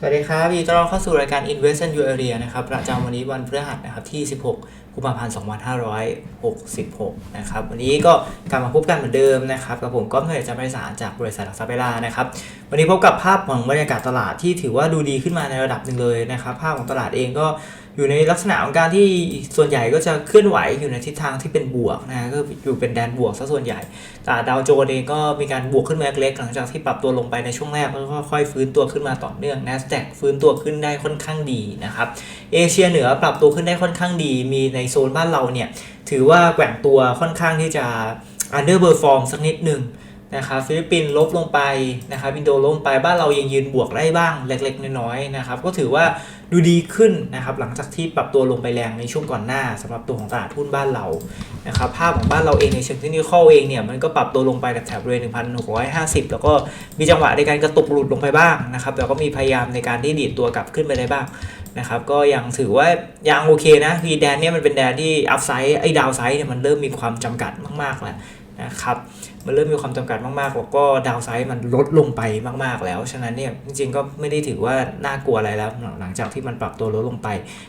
สวัสดีครับยินดีต้อนรับเข้าสู่รายการ Invest in Your Area นะครับ ประจำวันนี้วันพฤหัสนะครับที่ 16 กุมภาพันธ์ 2566 นะครับ วันนี้ก็กลับมาพบกันเหมือนเดิมนะครับ กับผมก้องเทยจันทร์ไพศาลจากบริษัทหลักทรัพย์เวลานะครับ วันนี้พบกับภาพของบรรยากาศตลาดที่ถือว่าดูดีขึ้นมาในระดับหนึ่งเลยนะครับ ภาพของตลาดเองก็ อยู่ในลักษณะของการที่ส่วนใหญ่ก็จะเคลื่อนไหวอยู่ในทิศทางที่เป็นบวกนะก็อยู่เป็นแดนบวกซะส่วนใหญ่แตลาดาวโจนส์เองก็มีการบวกขึ้นมาเล็กๆหลังจากที่ปรับตัวลงไปในช่วงแรกแล้วก็ค่อยฟื้นตัวขึ้นมาต่อเนื่อง NASDAQ ฟื้นตัวขึ้นได้ค่อนข้างดีนะครับเอเชียเหนือปรับตัวขึ้นได้ค่อนข้างดี มีในโซนบ้านเราเนี่ยถือว่าแกว่งตัวค่อนข้างที่จะ underperform สักนิดหนึ่งนะครับฟิลิปปินส์ลบลงไปนะครับอินโดลงไปบ้านเรายังยืนบวกได้บ้างเล็กๆ น้อยๆนะครับก็ถือว่า ดูดีขึ้นนะครับหลังจากที่ปรับตัวลงไปแรงในช่วงก่อนหน้าสำหรับตัวของตลาดหุ้นบ้านเรานะครับภาพของบ้านเราเองในเชิงเทคนิคเองเนี่ยมันก็ปรับตัวลงไปแถบๆบริเวณ1,650 แล้วก็มีจังหวะในการกระตุกหลุดลงไปบ้างนะครับแล้วก็มีพยายามในการที่ดีดตัวกลับขึ้นไปได้บ้างนะครับก็ยังถือว่ายังโอเคนะคือแดนเนี่ยมันเป็นแดนที่อัพไซด์ไอ้ดาวไซด์เนี่ยมันเริ่มมีความจำกัดมากๆแล้ว นะครับมันเริ่มมีความจำกัดมากๆแล้วก็ดาวไซด์มันลดลงไปมากๆแล้ว ฉะนั้นเนี่ยจริงๆก็ไม่ได้ถือว่าน่ากลัวอะไรแล้ว หลังจากที่มันปรับตัวลดลงไป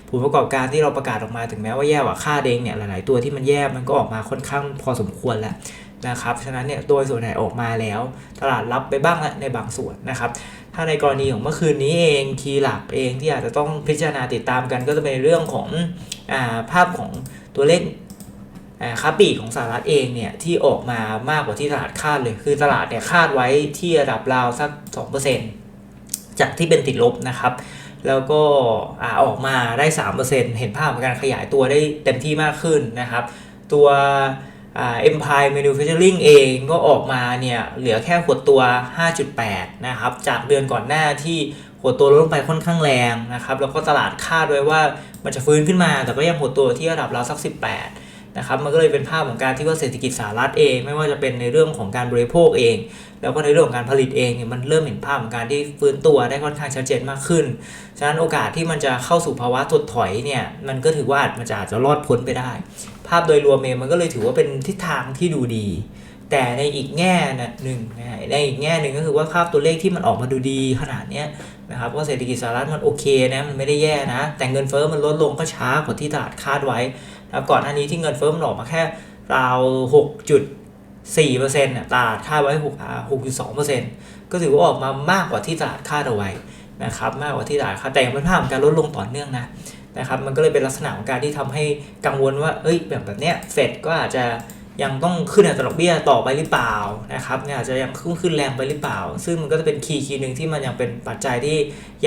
ผลประกอบการที่เราประกาศออกมาถึงแม้ว่าแย่กว่าค่าเด้งเนี่ยหลายๆตัวที่มันแย่มันก็ออกมาค่อนข้างพอสมควรแล้วนะครับ ฉะนั้นเนี่ยโดยส่วนใหญ่ออกมาแล้ว ตลาดรับไปบ้างแล้วในบางส่วนนะครับ ถ้าในกรณีของเมื่อคืนนี้เองคีย์หลักเองที่อาจจะต้องพิจารณาติดตามกัน ก็จะเป็นเรื่องของอาภาพของตัวเลข ค่าปลีกของสหรัฐเองเนี่ยที่ออกมามากกว่าที่ตลาดคาดเลย คือตลาดเนี่ยคาดไว้ที่ระดับราวสัก 2%จากที่เป็นติดลบนะครับ แล้วก็ออกมาได้ 3%เห็นภาพของการขยายตัวได้เต็มที่มากขึ้นนะครับ ตัวเอ่า Empire Manufacturing เองก็ออกมาเนี่ยเหลือแค่หดตัว 5.8 นะครับ จากเดือนก่อนหน้าที่หดตัวลดลงไปค่อนข้างแรงนะครับ แล้วก็ตลาดคาดไว้ว่ามันจะฟื้นขึ้นมา แต่ก็ยังหดตัวที่ระดับราวสัก 18 นะครับมันก็เลยเป็นภาพของการที่ว่าเศรษฐกิจสหรัฐเอง ไม่ว่าจะเป็นในเรื่องของการบริโภคเอง แล้วก็ในเรื่องของการผลิตเองเนี่ยมันเริ่มเห็นภาพของการที่ฟื้นตัวได้ค่อนข้างชัดเจนมากขึ้น ฉะนั้นโอกาสที่มันจะเข้าสู่ภาวะถดถอยเนี่ยมันก็ถือว่าอาจมันจะอาจจะรอดพ้นไปได้ ภาพโดยรวมเองมันก็เลยถือว่าเป็นทิศทางที่ดูดีแต่ในอีกแง่นะหนึ่งในอีกแง่หนึ่งก็คือว่าภาพตัวเลขที่มันออกมาดูดีขนาดเนี้ย นะครับว่าเศรษฐกิจสหรัฐมันโอเคนะมันไม่ได้แย่นะ แต่เงินเฟ้อมันลดลงก็ช้ากว่าที่ตลาดคาดไว้นะครับก่อนหน้านี้ที่เงินเฟ้อมันออกมาแค่ราว6จุด4เปอร์เซ็นต์ตลาดคาดไว้6 6.2เปอร์เซ็นต์ก็ถือว่าออกมามากกว่าที่ตลาดคาดเอาไว้นะครับมากกว่าที่ตลาดคาดแต่ยันภาพการลดลงต่อเนื่องนะนะครับมันก็เลยเป็นลักษณะของการที่ทำให้กังวลว่าเอ้ยแบบแบบเนี้ยเฟดก็อาจจะ ยังต้องขึ้นอัตราดอกเบี้ยต่อไปหรือเปล่านะครับเนี่ยอาจจะยังขึ้นขึ้นแรงไปหรือเปล่า ซึ่งมันก็จะเป็นคีย์คีย์หนึ่งที่มันยังเป็นปัจจัยที่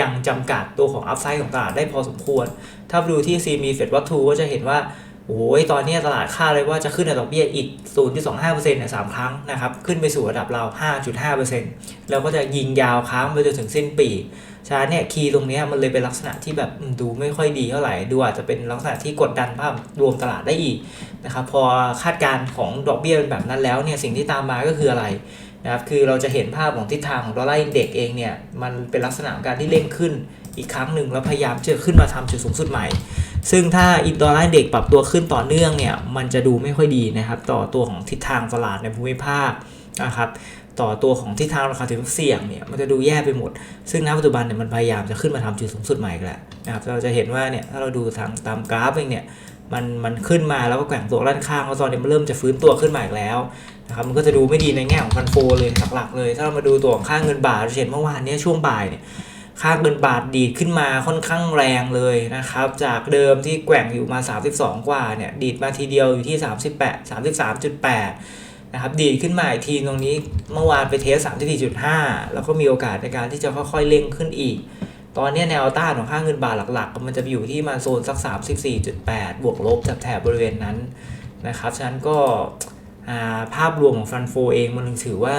ยังจำกัดตัวของอัพไซด์ของตลาดได้พอสมควร ถ้าดูที่ซีมีเฟดวัตทูก็จะเห็นว่าโอ้ยตอนนี้ตลาดคาดเลยว่าจะขึ้นอัตราดอกเบี้ยอีก 0.25%เนี่ยสามครั้งนะครับ ขึ้นไปสู่ระดับเรา 5.5%แล้วก็จะยิงยาวค้างไปจนถึงสิ้นปี ฉะนั้นเนี่ยคีย์ตรงนี้มันเลยเป็นลักษณะที่แบบดูไม่ค่อยดีเท่าไหร่ดูอาจจะเป็นลักษณะที่กดดันภาพรวมตลาดได้อีกนะครับพอคาดการณ์ของดอกเบี้ยเป็นแบบนั้นแล้วเนี่ยสิ่งที่ตามมาก็คืออะไรนะครับคือเราจะเห็นภาพของทิศทางของดอลลาร์อินเด็กเองเนี่ยมันเป็นลักษณะการที่เร่งขึ้นอีกครั้งหนึ่งแล้วพยายามจะขึ้นมาทำจุดสูงสุดใหม่ ซึ่งถ้าอินดอลลาร์เด็กปรับตัวขึ้นต่อเนื่องเนี่ยมันจะดูไม่ค่อยดีนะครับต่อตัวของทิศทางตลาดในภูมิภาคนะครับ ต่อตัวของทิศทางราคาถือว่าเสี่ยงเนี่ยมันจะดูแย่ไปหมด ซึ่งณปัจจุบันเนี่ยมันพยายามจะขึ้นมาทำจุดสูงสุดใหม่อีกแล้วนะครับเราจะเห็นว่าเนี่ยถ้าเราดูทางตามกราฟเองเนี่ยมันมันขึ้นมาแล้วก็แกว่งตัวด้านข้างแล้วตอนนี้มันเริ่มจะฟื้นตัวขึ้นมาอีกแล้วนะครับมันก็จะดูไม่ดีในแง่ของฟันโฟเลยหลักๆเลย ถ้าเรามาดูตัวของค่าเงินบาทเราจะเห็นเมื่อวานนี้ช่วงบ่ายเนี่ยค่าเงินบาทดีดขึ้นมาค่อนข้างแรงเลยนะครับ จากเดิมที่แกว่งอยู่มา 32 กว่าเนี่ยดีดมาทีเดียวอยู่ที่ 38 33.8 นะครับดีดขึ้นมาอีกทีตรงนี้เมื่อวานไปเทส34.5แล้วก็มีโอกาสในการที่จะค่อยๆเร่งขึ้นอีก ตอนนี้แนวต้านของค่าเงินบาทหลักๆ มันจะอยู่ที่มาโซนสัก 34.8 บวกลบแถบๆบริเวณนั้นนะครับฉะนั้นก็าภาพรวมของฟันโฟเองมันถือว่า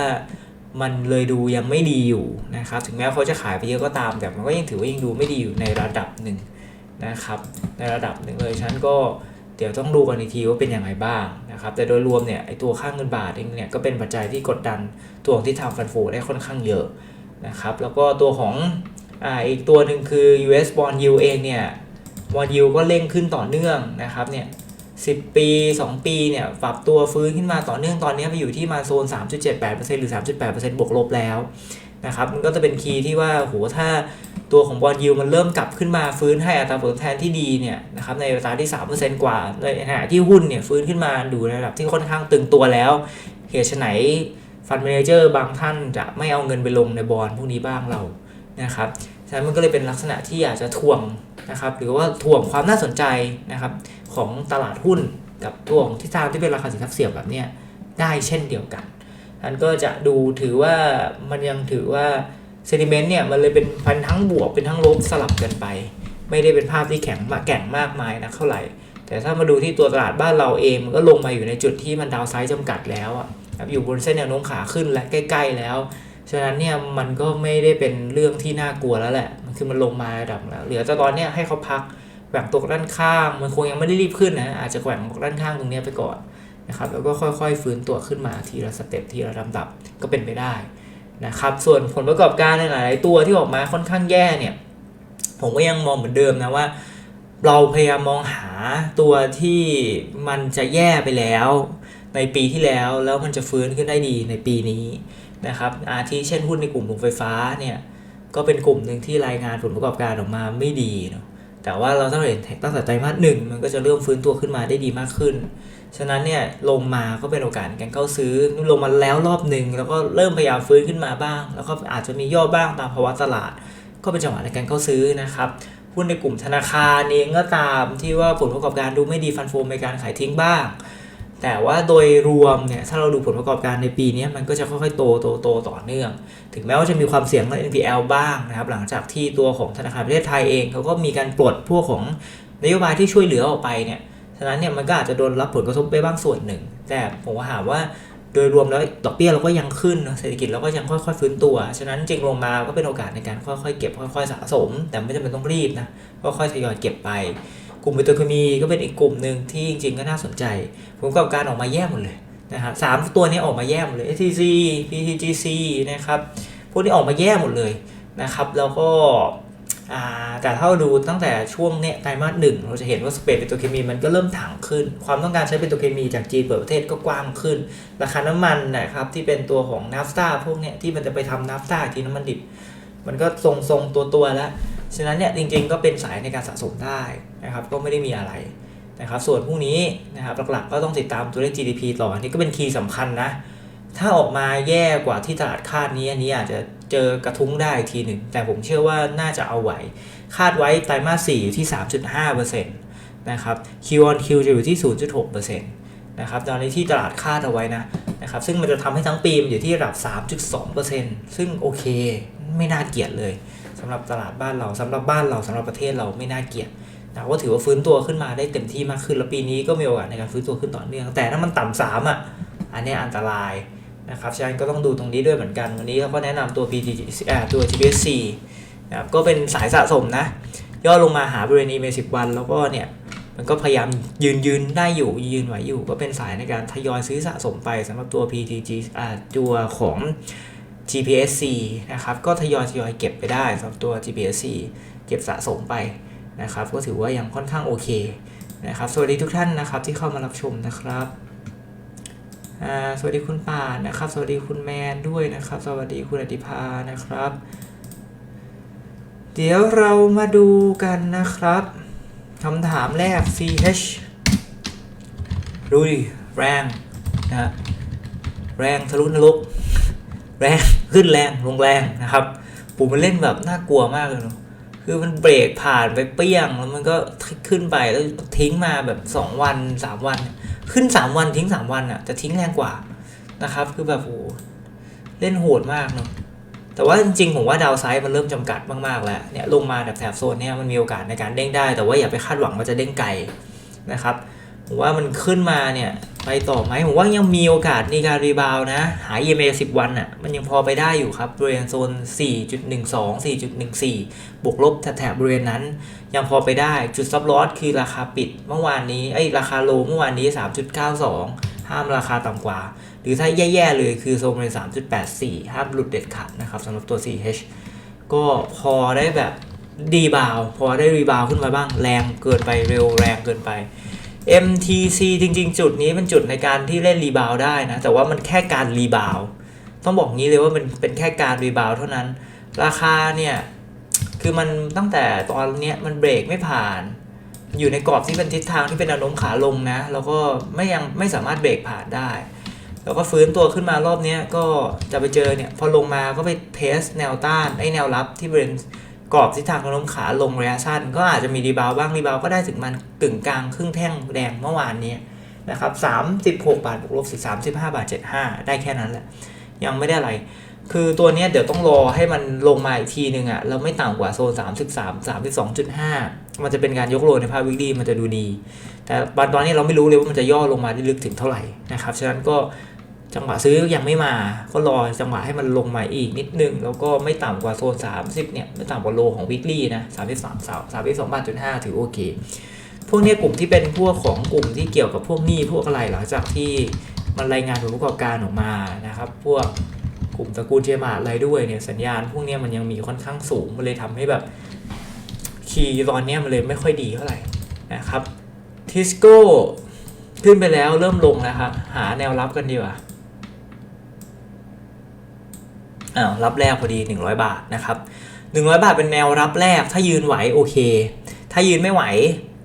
มันเลยดูยังไม่ดีอยู่นะครับ ถึงแม้เขาจะขายไปเยอะก็ตาม แต่มันก็ยังถือว่ายังดูไม่ดีอยู่ในระดับหนึ่งนะครับ ในระดับหนึ่งเลยฉะนันก็ ดี๋ยวต้องดูกันอีกทีว่าเป็นยังไงบ้างนะครับ แต่โดยรวมเนี่ยไอตัวค่าเงินบาทเองเนี่ยก็เป็นปัจจัยที่กดดันตัวของที่ทางฟันโฟได้ค่อนข้างเยอะนะครับ แล้วก็ตัวของอ่าอีกตัวหนึ่งคือ US bond yield เองเนี่ย bond yield ก็เร่งขึ้นต่อเนื่องนะครับเนี่ย10ปี 2 ปีเนี่ยปรับตัวฟื้นขึ้นมาต่อเนื่องตอนนี้ไปอยู่ที่มาโซน 3.78%หรือ 3.8%บวกลบแล้วนะครับมันก็จะเป็นคีย์ที่ว่าโหถ้า ตัวของบอลยูมันเริ่มกลับขึ้นมาฟื้นให้อัตราผลตอบแทนที่ดีเนี่ยนะครับในอัตราที่ 3%กว่าในขณะที่หุ้นเนี่ยฟื้นขึ้นมาดูในระดับที่ค่อนข้างตึงตัวแล้ว เหตุไฉนฟันเมเจอร์บางท่านจะไม่เอาเงินไปลงในบอลพวกนี้บ้างเรานะครับฉะนั้นมันก็เลยเป็นลักษณะที่อยากจะทวงนะครับหรือว่าทวงความน่าสนใจนะครับของตลาดหุ้นกับตัวของทิศทางที่เป็นราคาสินทรัพย์เสี่ยงแบบนี้ได้เช่นเดียวกันอันก็จะดูถือว่ามันยังถือว่า เซนิเมนต์เนี่ยมันเลยเป็นพันทั้งบวกเป็นทั้งลบสลับกันไป ไม่ได้เป็นภาพที่แข็งมาแกร่งมากมายนะเท่าไหร่ แต่ถ้ามาดูที่ตัวตลาดบ้านเราเองมันก็ลงมาอยู่ในจุดที่มันดาวไซด์จำกัดแล้วอะครับอยู่บนเส้นแนวโน้มขาขึ้นและใกล้ ๆ แล้วฉะนั้นเนี่ยมันก็ไม่ได้เป็นเรื่องที่น่ากลัวแล้วแหละ มันคือมันลงมาระดับแล้วเหลือแต่ตอนเนี้ยให้เขาพักแกว่งตัวด้านข้าง มันคงยังไม่ได้รีบขึ้นนะอาจจะแกว่งด้านข้างตรงเนี้ยไปก่อนนะครับแล้วก็ค่อยๆฟื้นตัวขึ้นมาทีละสเต็ปทีละลำดับก็เป็นไปได้ นะครับส่วนผลประกอบการในหลาย ๆ ตัวที่ออกมาค่อนข้างแย่เนี่ยผมก็ยังมองเหมือนเดิมนะว่า เราพยายามมองหาตัวที่มันจะแย่ไปแล้ว ในปีที่แล้วแล้วมันจะฟื้นขึ้นได้ดีในปีนี้นะครับอาทิเช่นหุ้นในกลุ่มโรงไฟฟ้าเนี่ยก็เป็นกลุ่มหนึ่งที่รายงานผลประกอบการออกมาไม่ดีเนาะแต่ว่าเราต้องเห็นตั้งแต่ไตรมาสหนึ่งมันก็จะเริ่มฟื้นตัวขึ้นมาได้ดีมากขึ้น ฉะนั้นเนี่ยลงมาก็เป็นโอกาสในการเข้าซื้อลงมาแล้วรอบหนึ่งแล้วก็เริ่มพยายามฟื้นขึ้นมาบ้าง แล้วก็อาจจะมีย่อบ้างตามภาวะตลาด ก็เป็นจังหวะในการเข้าซื้อนะครับหุ้นในกลุ่มธนาคารเองก็ตามที่ว่าผลประกอบการดูไม่ดีฟันโฟมในการขายทิ้งบ้าง แต่ว่าโดยรวมเนี่ยถ้าเราดูผลประกอบการในปีนี้มันก็จะค่อยๆโตโตโตต่อเนื่อง ถึงแม้ว่าจะมีความเสี่ยงเรื่อง NPL บ้างนะครับหลังจากที่ตัวของธนาคารประเทศไทยเองเขาก็มีการปลดพวกของนโยบายที่ช่วยเหลือออกไปเนี่ย ฉะนั้นเนี่ยมันก็อาจจะโดนรับผลกระทบไปบ้างส่วนหนึ่ง แต่ผมว่าหาว่าโดยรวมแล้วดอกเบี้ยเราก็ยังขึ้นเศรษฐกิจเราก็ยังค่อยๆฟื้นตัว ฉะนั้นจริงลงมาก็เป็นโอกาสในการค่อยๆ เก็บค่อยๆสะสม แต่ไม่จำเป็นต้องรีบนะค่อยๆทยอยเก็บไป กลุ่มปิโตรเคมีก็เป็นอีกกลุ่มหนึ่งที่จริงๆก็น่าสนใจผลประกอบการออกมาแย่หมดเลยนะครับสามตัวนี้ออกมาแย่หมดเลย STC PTGC นะครับพวกนี้ออกมาแย่หมดเลยนะครับแล้วก็ แต่ถ้าเราดูตั้งแต่ช่วงเนี้ยไตรมาสหนึ่งเราจะเห็นว่าสเปซปิโตรเคมีมันก็เริ่มถังขึ้น ความต้องการใช้ปิโตรเคมีจากจีนเปิดประเทศก็กว้างขึ้น ราคาน้ำมันนะครับที่เป็นตัวของนาฟตาพวกเนี้ยที่มันจะไปทำนาฟตาที่น้ำมันดิบ มันก็ทรงทรงตัวตัวๆแล้วฉะนั้นเนี่ยจริงๆก็เป็นสายในการสะสมได้นะครับก็ไม่ได้มีอะไรนะครับส่วนพรุ่งนี้นะครับหลักๆก็ต้องติดตามตัวเลข GDP ต่ออันนี้ก็เป็นคีย์สำคัญนะ ถ้าออกมาแย่กว่าที่ตลาดคาดนี้อันนี้อาจจะเจอกระทุ้งได้อีกทีหนึ่ง แต่ผมเชื่อว่าน่าจะเอาไหว คาดไว้ไตรมาส4อยู่ที่ 3.5%นะครับ Q on Q จะอยู่ที่ 0.6%นะครับตอนนี้ที่ตลาดคาดเอาไว้นะนะครับซึ่งมันจะทำให้ทั้งปีมันอยู่ที่ระดับ 3.2%ซึ่งโอเคไม่น่าเกลียดเลยสำหรับตลาดบ้านเราสำหรับบ้านเราสำหรับประเทศเราไม่น่าเกลียดนะว่าถือว่าฟื้นตัวขึ้นมาได้เต็มที่มากขึ้นแล้วปีนี้ก็มีโอกาสในการฟื้นตัวขึ้นต่อเนื่องแต่ถ้ามันต่ำสามอะอันนี้อันตราย นะครับฉะนั้นก็ต้องดูตรงนี้ด้วยเหมือนกัน วันนี้เขาก็แนะนำตัว PTG อ่าตัว GBSC นะครับก็เป็นสายสะสมนะ ย่อลงมาหาบริเวณนี้ใน10 วัน แล้วก็เนี่ยมันก็พยายามยืนยืนได้อยู่ยืนไหวอยู่ ก็เป็นสายในการทยอยซื้อสะสมไปสำหรับตัว PTG อ่าตัวของ GPSC นะครับก็ทยอยทยอยเก็บไปได้สำหรับตัว GPSC เก็บสะสมไปนะครับ ก็ถือว่ายังค่อนข้างโอเคนะครับ สวัสดีทุกท่านนะครับที่เข้ามารับชมนะครับ สวัสดีคุณป่านนะครับ สวัสดีคุณแมนด้วยนะครับ สวัสดีคุณอติภานะครับ เดี๋ยวเรามาดูกันนะครับคำถามแรก CH ดูดิ แรงนะแรงทะลุนรกแรงขึ้นแรงลงแรงนะครับปู่มันเล่นแบบน่ากลัวมากเลยเนอะคือมันเบรกผ่านไปเปี้ยงแล้วมันก็ขึ้นไปแล้วทิ้งมาแบบ 2 วัน 3 วัน ขึ้น 3 วันทิ้ง 3 วันอะจะทิ้งแรงกว่านะครับ คือแบบโอ้โหเล่นโหดมากเนาะแต่ว่าจริงๆผมว่าดาวไซด์มันเริ่มจำกัดมากๆแล้วเนี่ยลงมาแบบแถบโซนเนี่ยมันมีโอกาสในการเด้งได้ แต่ว่าอย่าไปคาดหวังว่าจะเด้งไกลนะครับผมว่ามันขึ้นมาเนี่ย ไปต่อไหมผมว่ายังมีโอกาสในการรีบาวด์นะ หา EMA 10 วันอะ มันยังพอไปได้อยู่ครับบริเวณโซน 4.12 4.14 บวกลบแถบบริเวณนั้น ยังพอไปได้จุดซับลอสคือราคาปิดเมื่อวานนี้ไอ้ราคาโลเมื่อวานนี้ 3.92 ห้ามราคาต่ำกว่า หรือถ้าแย่ๆเลยคือโซนบริเวณ3.84 ห้ามหลุดเด็ดขาดนะครับสำหรับตัว CH ก็พอได้แบบดีบาว พอได้รีบาวขึ้นมาบ้างแรงเกินไปเร็วแรงเกินไป MTC จริงๆ จุดนี้เป็นจุดในการที่เล่นรีบาวได้นะ แต่ว่ามันแค่การรีบาวต้องบอกงี้เลยว่ามันเป็นแค่การรีบาวเท่านั้น ราคาเนี่ย คือมันตั้งแต่ตอนเนี้ยมันเบรกไม่ผ่าน อยู่ในกรอบที่เป็นทิศทางที่เป็นแนวโน้มขาลงนะ แล้วก็ไม่ยังไม่สามารถเบรกผ่านได้ แล้วก็ฟื้นตัวขึ้นมารอบนี้ก็จะไปเจอเนี่ย พอลงมาก็ไปเทสแนวต้านไอ้แนวรับที่เป็น กรอบทิศทางแนวโน้มขาลงระยะสั้น ก็อาจจะมีรีบาวบ้างรีบาวก็ได้ถึงมันกึ่งกลางครึ่งแท่งแดงเมื่อวานนี้นะครับ36บาทบวกลบ35บาท75ได้แค่นั้นแหละ ยังไม่ได้อะไร คือตัวนี้เดี๋ยวต้องรอให้มันลงมาอีกทีนึงอะ่ะแล้วไม่ต่ำกว่าโซน33 32.5มันจะเป็นการยกโลในภาพวิกฤตมันจะดูดี แต่ตอนนี้เราไม่รู้เลยว่ามันจะย่อลงมาได้ลึกถึงเท่าไหร่นะครับฉะนั้นก็ จังหวะซื้อยังไม่มาก็รอจังหวะให้มันลงมาอีกนิดนึง แล้วก็ไม่ต่ำกว่าโซน 30 เนี่ย ไม่ต่ำกว่าโลของวิกฤตนะ33 32บาทจุด5ถือโอเค พวกนี้กลุ่มที่เป็นพวกของกลุ่มที่เกี่ยวกับพวกหนี้พวกอะไรหลังจากที่มันรายงานผลประกอบการออกมานะครับ พวกกลุ่มตระกูลเจมาอะไรด้วยเนี่ยสัญญาณ พวกนี้มันยังมีค่อนข้างสูงมันเลยทำให้แบบคีย์ตอนนี้มันเลยไม่ค่อยดีเท่าไหร่นะครับทิสโก้ขึ้นไปแล้วเริ่มลงแล้วครับหาแนวรับกันดีกว่า อ้าวรับแรกพอดี 100 บาทนะครับ100 บาทเป็นแนวรับแรก ถ้ายืนไหวโอเค ถ้ายืนไม่ไหว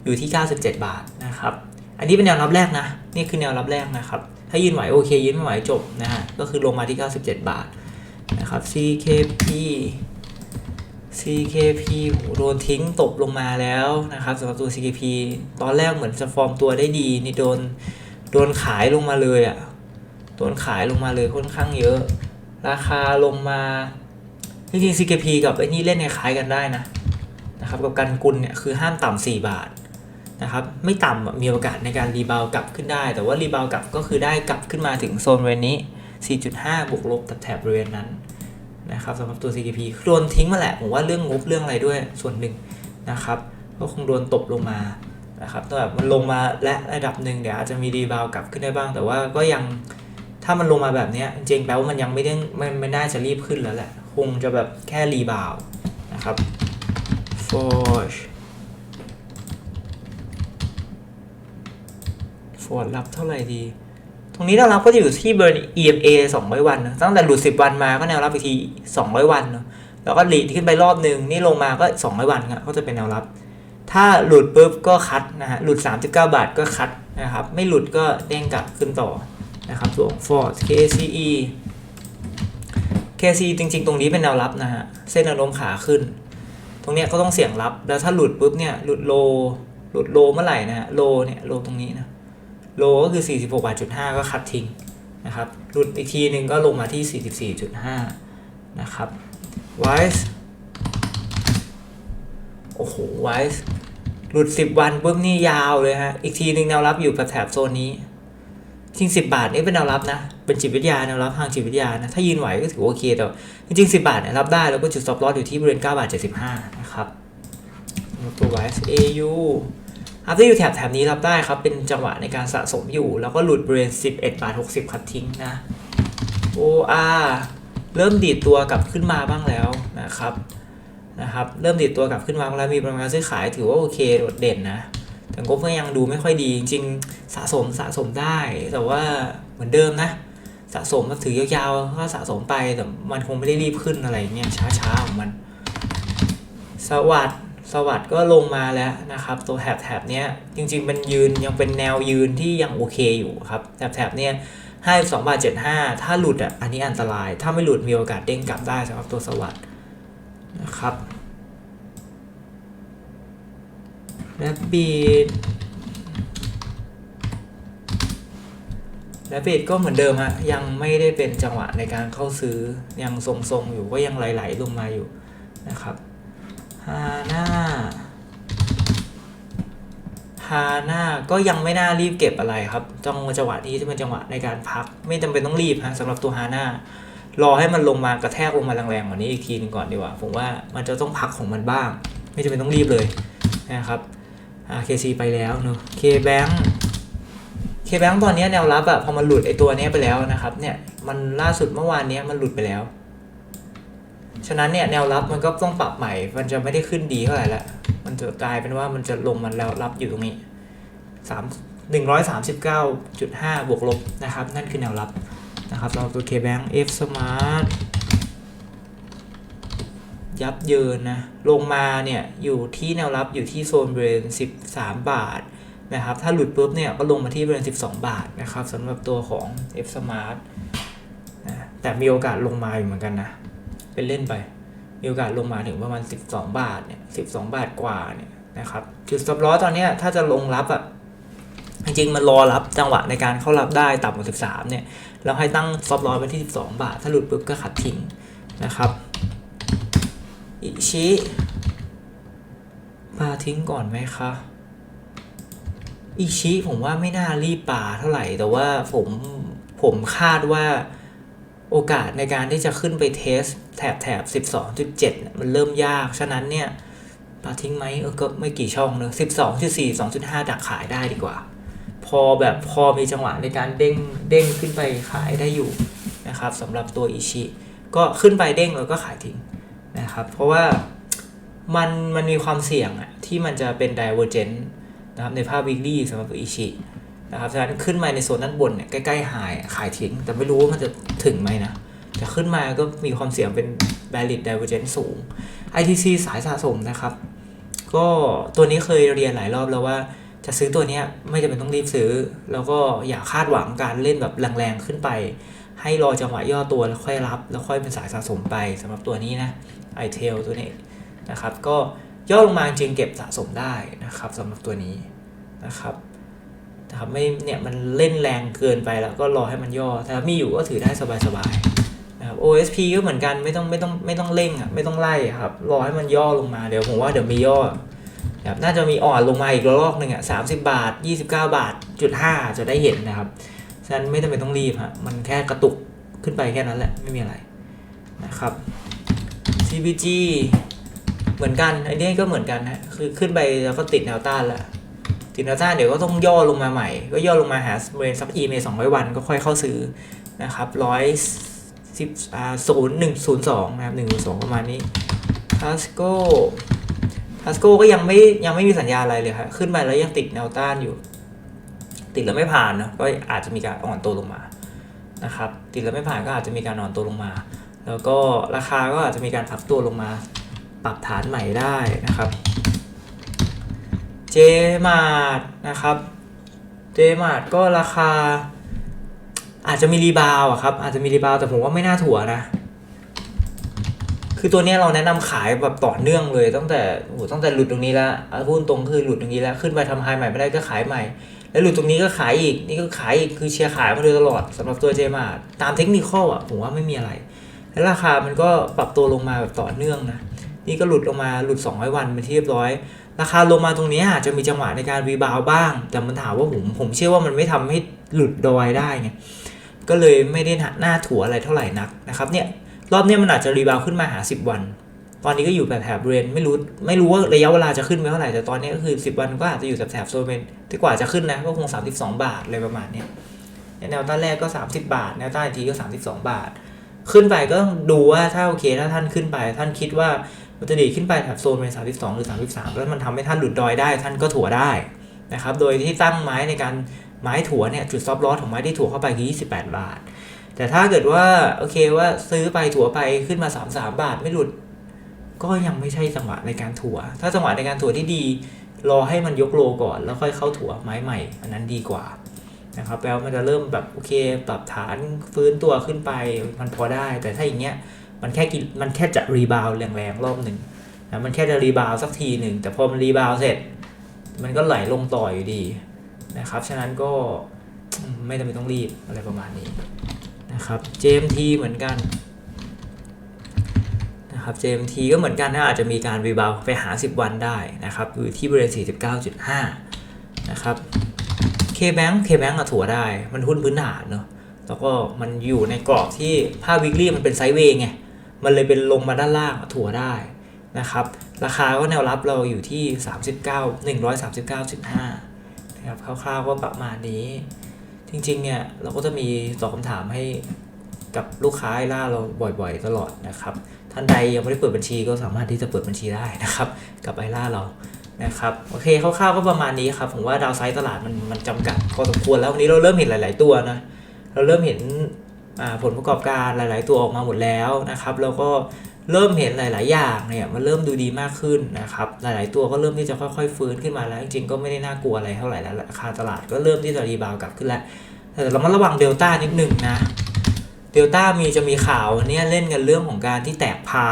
อยู่ที่ 97 บาทนะครับ อันนี้เป็นแนวรับแรกนะ นี่คือแนวรับแรกนะครับ ถ้ายืนไหวโอเค ยืนไม่ไหวจบนะฮะ ก็คือลงมาที่ 97 บาทนะครับ CKP CKP โหโดนทิ้งตกลงมาแล้วนะครับสำหรับตัว CKP ตอนแรกเหมือนจะฟอร์มตัวได้ดีนี่โดนโดนขายลงมาเลยอะ่ะ โดนขายลงมาเลยค่อนข้างเยอะ ราคาลงมาจริงๆ CKP กับไอ้นี่เล่นคล้ายกันได้นะนะครับกับการกุลเนี่ยคือห้ามต่ำ4บาทนะครับไม่ต่ำมีโอกาสในการรีบาวกลับขึ้นได้ แต่ว่ารีบาวกลับก็คือได้กลับขึ้นมาถึงโซนบริเวณนี้ 4.5 บวกลบแถบบริเวณนั้นนะครับสำหรับตัว CKP โดนทิ้งมาแหละผมว่าเรื่องงบเรื่องอะไรด้วยส่วนหนึ่งนะครับก็คงโดนตบลงมานะครับแต่แบบมันลงมาและระดับหนึ่งเดี๋ยวอาจจะมีรีบาวกลับขึ้นได้บ้าง แต่ว่าก็ยัง ถ้ามันลงมาแบบเนี้ยจริงแปลว่ามันยังไม่ได้ไม่ไม่น่าจะรีบขึ้นแล้วแหละ คงจะแบบแค่รีบาวนะครับ Forge Forge รับเท่าไหร่ดี ตรงนี้แนวรับก็จะอยู่ที่เบอร์ EMA 200 วันนะตั้งแต่หลุด 10 วันมาก็แนวรับอีกที 200 วันเนอะแล้วก็หลีดขึ้นไปรอบหนึ่งนี่ลงมาก็ 200 วันครับก็จะเป็นแนวรับ ถ้าหลุดปุ๊บก็คัดนะฮะ หลุด 39 บาทก็คัดนะครับ ไม่หลุดก็เด้งกลับขึ้นต่อ นะครับตัวของ Ford KCE KCE จริง ๆ ตรงนี้เป็นแนวรับนะฮะ เส้นแนวโน้มขาขึ้น ตรงเนี้ยก็ต้องเสี่ยงรับ แล้วถ้าหลุดปุ๊บเนี่ย หลุดโล หลุดโลเมื่อไหร่นะฮะ โลเนี่ย โลตรงนี้นะ โลก็คือ 46บาทจุด5ก็คัดทิ้งนะครับ หลุดอีกทีหนึ่งก็ลงมาที่ 44.5 นะครับ Wise โอ้โห Wise หลุด 10 วันปุ๊บนี่ยาวเลยฮะ อีกทีหนึ่งแนวรับอยู่แถบโซนนี้ จริง 10 บาทนี่เป็นแนวรับนะ เป็นจิตวิทยาแนวรับทางจิตวิทยานะ ถ้ายืนไหวก็ถือว่าโอเคแต่จริงๆ10 บาทเนี่ยรับได้แล้วก็จุด stop loss อยู่ที่บริเวณ9บาท75 นะครับตัว YSAU อัพที่อยู่แถบแถบนี้รับได้ครับ เป็นจังหวะในการสะสมอยู่ แล้วก็หลุดบริเวณ 11 บาท 60คัดทิ้งนะ OR เริ่มดีดตัวกลับขึ้นมาบ้างแล้วนะครับนะครับ เริ่มดีดตัวกลับขึ้นมาแล้วมีปริมาณซื้อขายถือว่าโอเคโดดเด่นนะ แต่งบก็ยังดูไม่ค่อยดีจริงๆสะสมสะสมได้ แต่ว่าเหมือนเดิมนะ สะสมมาถือยาวๆก็สะสมไปแต่มันคงไม่ได้รีบขึ้นอะไรเงี้ยช้าๆของมัน สวัสดสวัสดก็ลงมาแล้วนะครับ ตัวแถบแถบเนี้ยจริงๆมันยืนยังเป็นแนวยืนที่ยังโอเคอยู่ครับแถบแถบเนี้ยให้สองบาทเจ็ดห้าถ้าหลุดอะอันนี้อันตราย ถ้าไม่หลุดมีโอกาสเด้งกลับได้สำหรับตัวสวัสดนะครับ แรบบีดแรบบีดก็เหมือนเดิมฮะยังไม่ได้เป็นจังหวะในการเข้าซื้อยังทรงๆอยู่ก็ยังไหลๆลงมาอยู่นะครับฮาน่าฮาน่าก็ยังไม่น่ารีบเก็บอะไรครับจังจังหวะนี้จะเป็นจังหวะในการพัก ไม่จำเป็นต้องรีบฮะสำหรับตัวฮาน่ารอให้มันลงมากระแทกลงมาแรงๆกว่านี้อีกทีหนึงก่อนดีกว่า ผมว่ามันจะต้องพักของมันบ้าง ไม่จำเป็นต้องรีบเลยนะครับ KC ไปแล้วเนอะ KBank KBank ตอนนี้แนวรับอะพอมันหลุดไอตัวนี้ไปแล้วนะครับเนี่ยมันล่าสุดเมื่อวานนี้มันหลุดไปแล้ว ฉะนั้นเนี่ยแนวรับมันก็ต้องปรับใหม่ มันจะไม่ได้ขึ้นดีเท่าไหร่ละมันจะกลายเป็นว่ามันจะลงมันแล้วรับอยู่ตรงนี้สามหนึ่งร้อยสามสิบเก้าจุดห้าบวกลบนะครับ นั่นคือแนวรับนะครับสำหรับตัว KBank F Smart ยับเยินนะลงมาเนี่ยอยู่ที่แนวรับอยู่ที่โซนบริเวณ 13 บาทนะครับถ้าหลุดปุ๊บเนี่ยก็ลงมาที่บริเวณ 12 บาทนะครับสำหรับตัวของ F Smart นะแต่มีโอกาสลงมาอยู่เหมือนกันนะ เป็นเล่นไป มีโอกาสลงมาถึงประมาณ 12 บาทเนี่ย12 บาทกว่าเนี่ยนะครับจุด stop loss ตอนนี้ถ้าจะลงรับอะ่ะจริงๆมันรอรับจังหวะในการเข้ารับได้ต่ำกว่า 13เนี่ยแล้วให้ตั้ง stop loss ไว้ที่ 12 บาท ถ้าหลุดปุ๊บก็ขัดทิ้งนะครับ อิชิปาทิ้งก่อนไหมคะอิชิผมว่าไม่น่ารีบป่าเท่าไหร่ แต่ว่าผมผมคาดว่าโอกาสในการที่จะขึ้นไปเทสแถบแถบ12.7เนี่ยมันเริ่มยาก ฉะนั้นเนี่ยปาทิ้งไหมเออก็ไม่กี่ช่องเนอะ12.4 2.5ดักขายได้ดีกว่า พอแบบพอมีจังหวะในการเด้งเด้งขึ้นไปขายได้อยู่นะครับสำหรับตัวอิชิ ก็ขึ้นไปเด้งแล้วก็ขายทิ้ง นะครับ เพราะว่ามันมันมีความเสี่ยงอะที่มันจะเป็น divergent นนะครับในภาพ weekly สำหรับตัวอิชินะครับฉะนั้นขึ้นมาในโซนด้านบนเนี่ยใกล้ๆ high อะขายทิ้ง แต่ไม่รู้ว่ามันจะถึงไหมนะแต่ขึ้นมาก็มีความเสี่ยงเป็น valid divergence สูง ITC สายสะสมนะครับ ก็ตัวนี้เคยเรียนหลายรอบแล้วว่าจะซื้อตัวเนี้ยไม่จำเป็นต้องรีบซื้อ แล้วก็อย่าคาดหวังการเล่นแบบแรงๆขึ้นไป ให้รอจังหวะย่อตัวแล้วค่อยรับ แล้วค่อยเป็นสายสะสมไปสำหรับตัวนี้นะ i t e l ตัวนี้นะครับ ก็ย่อลงมาจริงเก็บสะสมได้นะครับสำหรับตัวนี้นะครับนะครับไม่เนี่ยมันเล่นแรงเกินไปแล้วก็รอให้มันย่อถ้ามีอยู่ก็ถือได้สบายๆนะครับ OSP ก็เหมือนกันไม่ต้องไม่ต้องไม่ต้องเร่งอะไม่ต้องไล่ครับรอให้มันย่อลงมาเดี๋ยวผมว่าเดี๋ยวมีย่อครับน่าจะมีอ่อนลงมาอีกระลอกหนึ่งอะสามสิบาทยี่สิบเก้าบาทจุดห้าจะได้เห็นนะครับ ฉะนั้นไม่จำเป็นต้องรีบฮะมันแค่กระตุกขึ้นไปแค่นั้นแหละ ไม่มีอะไรนะครับ CPG เหมือนกันไอ้นี่ก็เหมือนกันฮะคือขึ้นไปแล้วก็ติดแนวต้านแล้วติดแนวต้านเดี๋ยวก็ต้องย่อลงมาใหม่ ก็ย่อลงมาหาบริเวณสัก EMA สองร้อยวันก็ค่อยเข้าซื้อนะครับร้อยสิบอ่าศูนย์หนึ่งศูนย์สองนะครับหนึ่งสองประมาณนี้ทัสโกทัสโกก็ยังไม่ยังไม่มีสัญญาอะไรเลยครับขึ้นไปแล้วยังติดแนวต้านอยู่ ติดแล้วไม่ผ่านเนะก็อาจจะมีการอ่อนตัวลงมานะครับติดแล้วไม่ผ่านก็อาจจะมีการอ่อนตัวลงมา แล้วก็ราคาก็อาจจะมีการพักตัวลงมา ปรับฐานใหม่ได้นะครับเจมาดนะครับเจมาดก็ราคา อาจจะมีรีบาวอะครับอาจจะมีรีบาวแต่ผมว่าไม่น่าถั่วนะคือตัวนี้เราแนะนำขายแบบต่อเนื่องเลยตั้งแต่โอ้ตั้งแต่หลุดตรงนี้แล้วพูดตรงคือหลุดตรงนี้แล้วขึ้นไปทำไฮใหม่ไม่ได้ก็ขายใหม่ แล้วหลุดตรงนี้ก็ขายอีก นี่ก็ขายอีก คือเชียร์ขายมาโดยตลอดสำหรับตัวเจมาตามเทคนิคอะผมว่าไม่มีอะไร แล้วราคามันก็ปรับตัวลงมาแบบต่อเนื่องนะ นี่ก็หลุดลงมาหลุด 200 วันเป็นที่เรียบร้อย ราคาลงมาตรงนี้อาจจะมีจังหวะในการรีบาวบ้าง แต่มันถามว่าผมผมเชื่อว่ามันไม่ทำให้หลุดดอยได้ไง ก็เลยไม่ได้หน้าถั่วอะไรเท่าไหร่นักนะครับเนี่ยรอบนี้มันอาจจะรีบาวขึ้นมาหา 10 วัน ตอนนี้ก็อยู่แบบแถบเรนไม่รู้ไม่รู้ว่าระยะเวลาจะขึ้นไปเท่าไหร่แต่ตอนนี้ก็คือ 10 วันก็อาจจะอยู่แถบแถบโซนเป็นที่กว่าจะขึ้นนะก็คง 32 บาทอะไรประมาณนี้แนวต้านแรกก็ 30 บาท แนวต้านอีกทีก็ 32 บาท ขึ้นไปก็ต้องดูว่าถ้าโอเคถ้าท่านขึ้นไป ท่านคิดว่ามันจะดีขึ้นไปแถบโซนเป็น 32 หรือ 33 แล้วมันทำให้ท่านหลุดดอยได้ ท่านก็ถั่วได้นะครับโดยที่ตั้งไม้ในการไม้ถั่วเนี่ยจุดซอฟต์ลอสของไม้ที่ถั่วเข้าไปคือ 28 บาท แต่ถ้าเกิดว่าโอเคว่าซื้อไปถั่วไปขึ้นมา 33 บาทไม่หลุด ก็ยังไม่ใช่จังหวะในการถั่ว ถ้าจังหวะในการถั่วที่ดี รอให้มันยกโลก่อน แล้วค่อยเข้าถั่วไม้ใหม่ อันนั้นดีกว่านะครับแล้วมันจะเริ่มแบบโอเคปรับฐานฟื้นตัวขึ้นไปมันพอได้ แต่ถ้าอย่างเงี้ยมันแค่กินมันแค่จะรีบาวแรงๆรอบหนึ่งนะมันแค่จะรีบาวสักทีหนึ่งแต่พอมันรีบาวเสร็จ มันก็ไหลลงต่ออยู่ดีนะครับฉะนั้นก็ไม่จำเป็นต้องรีบอะไรประมาณนี้นะครับ JMT เหมือนกัน นะครับ JMT ก็เหมือนกันนะอาจจะมีการรีบาวไปหา 10 วันได้นะครับอยู่ที่บริเวณ 49.5 นะครับ K-Bank K-Bank อะถัวได้ มันหุ้นพื้นฐานเนอะแล้วก็มันอยู่ในกรอบที่ภาพวิกฤตมันเป็นไซด์เวย์ไง มันเลยเป็นลงมาด้านล่างถัวได้นะครับ ราคาก็แนวรับเราอยู่ที่ 39 139.5 นะครับ คร่าวๆก็ประมาณนี้ จริงๆ เนี่ย เราก็จะมีตอบคำถามให้ กับลูกค้าไอล่าเราบ่อยๆ ตลอดนะครับ ท่านใดยังไม่ได้เปิดบัญชีก็สามารถที่จะเปิดบัญชีได้นะครับ กับไอล่าเรานะครับโอเคคร่าวๆก็ประมาณนี้ครับผมว่าดาวไซด์ตลาดมันมันจำกัดพอสมควรแล้ววันนี้เราเริ่มเห็นหลาย ๆ ตัวนะเราเริ่มเห็นผลประกอบการหลาย ๆ ตัวออกมาหมดแล้วนะครับ แล้วก็เริ่มเห็นหลาย ๆ อย่างเนี่ยมันเริ่มดูดีมากขึ้นนะครับ หลาย ๆ ตัวก็เริ่มที่จะค่อย ๆ ฟื้นขึ้นมาแล้ว จริง ๆ ก็ไม่ได้น่ากลัวอะไรเท่าไหร่แล้วราคาตลาดก็เริ่มที่จะรีบาวกลับขึ้นแล้วแต่เรามาระวังเดลต้านิดหนึ่งนะ เดลต้ามีจะมีข่าววันนี้เล่นกันเรื่องของการที่แตกพา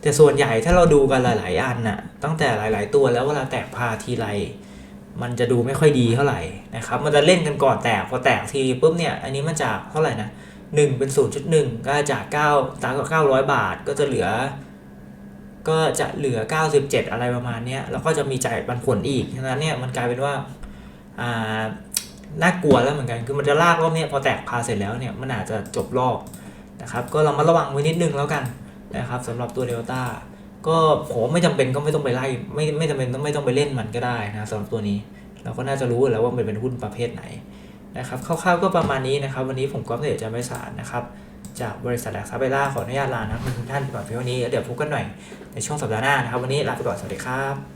แต่ส่วนใหญ่ถ้าเราดูกันหลาย ๆ อันน่ะตั้งแต่หลาย ๆ ตัวแล้วเวลาแตกพาทีไรมันจะดูไม่ค่อยดีเท่าไหร่นะครับ มันจะเล่นกันก่อนแตกพอแตกทีปุ๊บเนี่ย อันนี้มันจากเท่าไหร่นะหนึ่งเป็นศูนย์จุดหนึ่งก็จากเก้าตาก็เก้าร้อยบาทก็จะเหลือ ก็จะเหลือ 97 อะไรประมาณเนี้ยแล้วก็จะมีจ่ายปันผลอีกฉะนั้นเนี่ยมันกลายเป็นว่าอ่า น่ากลัวแล้วเหมือนกันคือมันจะลากรอบนี้พอแตกพาเสร็จแล้วเนี่ยมันอาจจะจบรอบนะครับก็เรามาระวังไว้นิดนึงแล้วกันนะครับสำหรับตัวเดลต้าก็ผมไม่จำเป็นก็ไม่ต้องไปไล่ไม่ไม่จำเป็นต้องไม่ต้องไปเล่นมันก็ได้นะสำหรับตัวนี้ เราก็น่าจะรู้แล้วว่ามันเป็นหุ้นประเภทไหนนะครับคร่าวๆก็ประมาณนี้นะครับ วันนี้ผมก็เดชจะไม่สารนะครับจากบริษัทหลักทรัพย์เบล่าขออนุญาตลานะครับทุกท่านก่อนเพียงเท่านี้แล้วเดี๋ยวพบกันหน่อยในช่วงสัปดาห์หน้านะครับ วันนี้ลาไปก่อนสวัสดีครับ